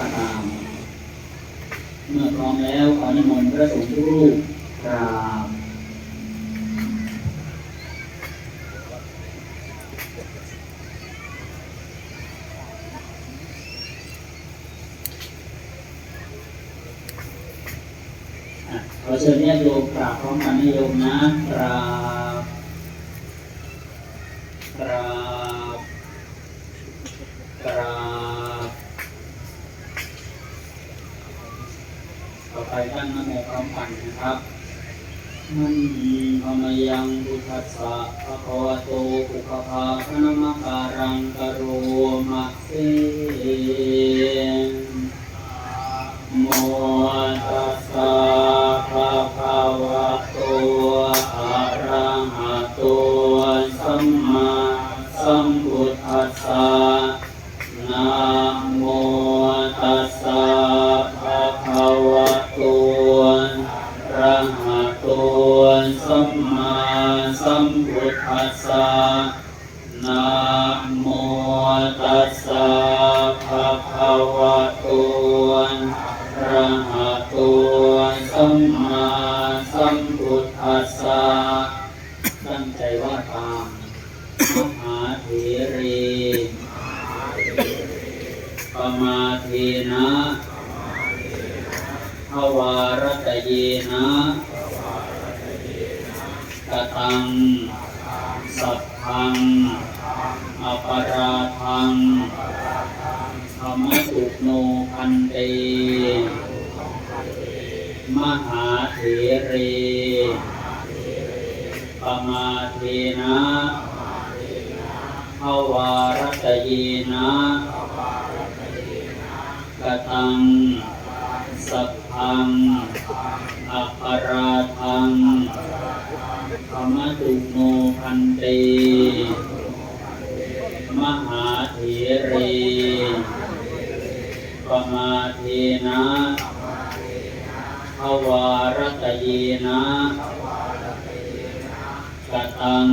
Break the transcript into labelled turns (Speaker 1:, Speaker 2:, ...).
Speaker 1: าตามเมื่อพร้อมแล้วขอนิมนต์พระสงฆ์ทุกรูปกราบขอเชิญญาติโยมกราบพร้อมกันนะยมนะกราบกราบกราบ ต่ อไปท่านนโมพร้อมกันนะครับมันพมยังบุทัสสะภะคะวะโตปุพพาพนมการังกโรมะเสโมตัสสะภะคะวะโตอะระหะโตสัมมาสัมพุทธัสสะนะโมตัสสะภะคะวะโตอะระหะโตสั มมาสัมพุทธัสสะนะโมตัสสะภะคะวะโตอะระหะโตสัมมาสัมพุทธัสสะตั้งใจว่าตามมหาเถรีปมาเทนะภวารตเยนะ กตัง สัพพังอปราทังธรรมสุโนพันเต มหาเถเรปมาเทนะภวารตเยนะกตัง สัพพังอัปปราทังธรรมตุโนพันเต มหาเถเรปมาเทนะภวารตเยนะกตัง